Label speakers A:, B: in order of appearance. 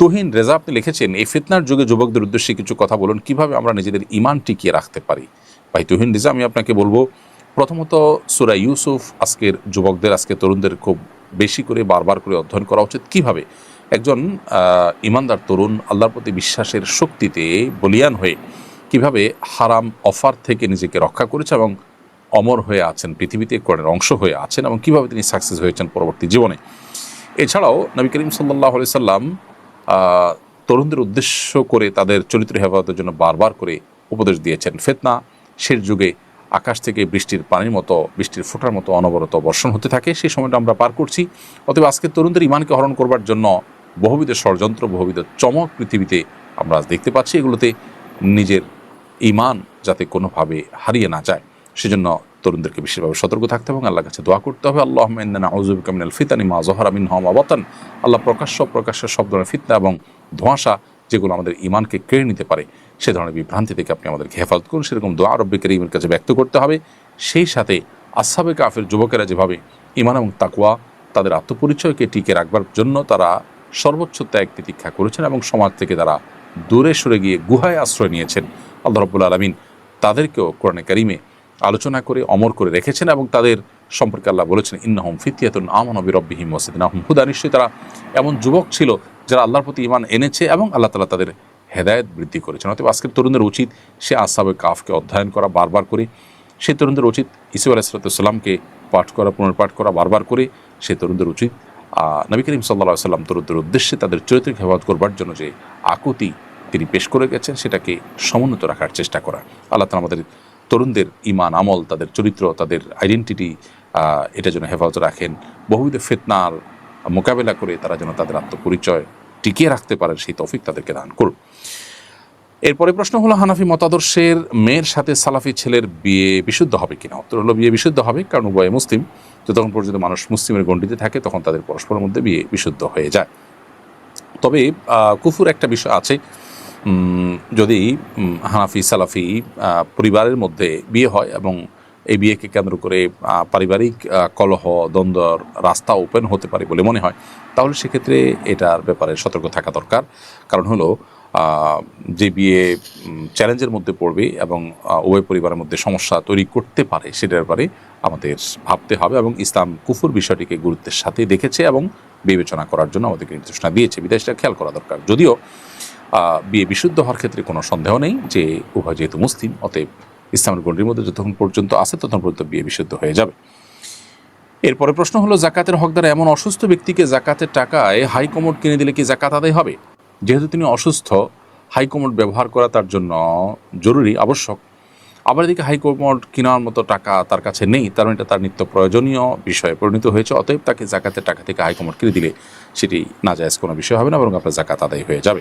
A: তুহিন রেজা, আপনি লিখেছেন, এই ফিতনার যুগে যুবকদের উদ্দেশ্যে কিছু কথা বলুন। কীভাবে আমরা নিজেদের ইমান টিকিয়ে রাখতে পারি? ভাই তুহিন রেজা, আমি আপনাকে বলব, প্রথমত সুরা ইউসুফ, আজকের যুবকদের, আজকে তরুণদের খুব বেশি করে, বারবার করে অধ্যয়ন করা উচিত। কীভাবে? একজন ইমানদার তরুণ আল্লাহর প্রতি বিশ্বাসের শক্তিতে বলিয়ান হয়ে কীভাবে হারাম অফার থেকে নিজেকে রক্ষা করেছে এবং অমর হয়ে আছেন, পৃথিবীতে কোরআনের অংশ হয়ে আছেন এবং কীভাবে তিনি সাকসেস হয়েছেন পরবর্তী জীবনে। এছাড়াও নবী করিম সাল্লাহ সাল্লাম তরুণদের উদ্দেশ্য করে তাদের চরিত্র হেফাজতের জন্য বারবার করে উপদেশ দিয়েছেন। ফেতনা শেষ যুগে আকাশ থেকে বৃষ্টির পানির মতো, বৃষ্টির ফোঁটার মতো অনবরত বর্ষণ হতে থাকে, সেই সময়টা আমরা পার করছি। অতএব আজকে তরুণদের ইমানকে হরণ করবার জন্য বহুবিধ ষড়যন্ত্র, বহুবিধ চমক পৃথিবীতে আমরা আজ দেখতে পাচ্ছি। এগুলোতে নিজের ইমান যাতে কোনোভাবে হারিয়ে না যায়, সেজন্য তরুণদেরকে বিশেষভাবে সতর্ক থাকতে হবে এবং আল্লাহর কাছে দোয়া করতে হবে। আল্লাহ আউজুবিকামিনাল ফিতানি মা জহরা মিন হম আবতান আল্লাহ প্রকাশ্য প্রকাশ্য সব ধরনের ফিতনা এবং ধোঁয়াশা যেগুলো আমাদের ইমানকে কেড়ে নিতে পারে, সে ধরনের বিভ্রান্তি থেকে আপনি আমাদেরকে হেফাজত করুন। সেরকম দোয়া রব্বি করিমের কাছে ব্যক্ত করতে হবে। সেই সাথে আসাবে কাফের যুবকেরা যেভাবে ইমান এবং তাকুয়া তাদের আত্মপরিচয়কে টিকে রাখবার জন্য তারা সর্বোচ্চ ত্যাগ তিতিক্ষা করেছেন এবং সমাজ থেকে তারা দূরে সরে গিয়ে গুহায় আশ্রয় নিয়েছেন। আল্লাহ রব্বুল আলমিন তাদেরকেও কোরআনে কারিমে আলোচনা করে, অমর করে রেখেছেন এবং তাদের সম্পর্কে আল্লাহ বলেছেন, ইন্নাহম ফিতিয়াতুন আমানবী রব্বিহিম ওসিদিন আহম হুদা। নিশ্চয়ই তারা এমন যুবক ছিল যারা আল্লাহর প্রতি ইমান এনেছে এবং আল্লাহ তালা তাদের হেদায়ত বৃদ্ধি করেছেন। অতএব আজকের তরুণদের উচিত সে আসাবে কাফকে অধ্যয়ন করা, বারবার করে সেই তরুণদের উচিত ইসু আলাহিসাল্লামকে পাঠ করা, পুনর্পাঠ করা, বারবার করে সেই তরুণদের উচিত নবী করিম সাল্লা সাল্লাম তরুণদের উদ্দেশ্যে তাদের চরিত্র হেফাজত করবার জন্য যে আকুতি তিনি পেশ করে গেছেন, সেটাকে সমুন্নত রাখার চেষ্টা করা। আল্লাহ তালা আমাদের তরুণদের ইমান আমল, তাদের চরিত্র, তাদের আইডেন্টিটি এটা যেন হেফাজত রাখেন। বহুবিধ ফেতনার মোকাবেলা করে তারা যেন তাদের আত্মপরিচয় টিকিয়ে রাখতে পারেন, সেই তৌফিক তাদেরকে দান করুন। এরপরে প্রশ্ন হলো, হানাফি মতাদর্শের মেয়ের সাথে সালাফি ছেলের বিয়ে বিশুদ্ধ হবে কিনা? উত্তর হলো, বিয়ে বিশুদ্ধ হবে, কারণ উভয় মুসলিম। যতক্ষণ পর্যন্ত মানুষ মুসলিমের গণ্ডিতে থাকে, তখন তাদের পরস্পরের মধ্যে বিয়ে বিশুদ্ধ হয়ে যায়। তবে কুফুর একটা বিষয় আছে। যদি হানাফি, সালাফি পরিবারের মধ্যে বিয়ে হয় এবং এই বিয়েকে কেন্দ্র করে পারিবারিক কলহ, দ্বন্দ্বর রাস্তা ওপেন হতে পারে বলে মনে হয়। তাহলে সেক্ষেত্রে এটার ব্যাপারে সতর্ক থাকা দরকার। কারণ হলো যে বিয়ে চ্যালেঞ্জের মধ্যে পড়বে এবং উভয় পরিবারের মধ্যে সমস্যা তৈরি করতে পারে সেটার ব্যাপারে আমাদের ভাবতে হবে এবং ইসলাম কুফুর বিষয়টিকে গুরুত্বের সাথে দেখেছে এবং বিবেচনা করার জন্য আমাদেরকে নির্দেশনা দিয়েছে। বিদেশটা খেয়াল করা দরকার। যদিও বিয়ে বিশুদ্ধ হওয়ার ক্ষেত্রে কোনো সন্দেহ নেই যে উভয় যেহেতু মুসলিম, অতএব ইসলামের গণ্ডির মধ্যে যতক্ষণ পর্যন্ত আছে, ততক্ষণ পর্যন্ত বিয়ে বিশুদ্ধ হয়ে যাবে। এরপরে প্রশ্ন হলো, জাকাতের হকদার এমন অসুস্থ ব্যক্তিকে জাকাতের টাকায় হাই কমোড কিনে দিলে কি জাকাত আদায় হবে? যেহেতু তিনি অসুস্থ হাই কমোড ব্যবহার করা তার জন্য জরুরি, আবশ্যক। আবার এদিকে হাই কমোড কেনার মতো টাকা তার কাছে নেই, তার মানে এটা তার নিত্য প্রয়োজনীয় বিষয়ে পরিণত হয়েছে, অতএব তাকে জাকাতের টাকা থেকে হাই কমোড কিনে দিলে সেটি নাজায়জ কোনো বিষয় হবে না, বরং আপনার জাকাত আদায় হয়ে যাবে।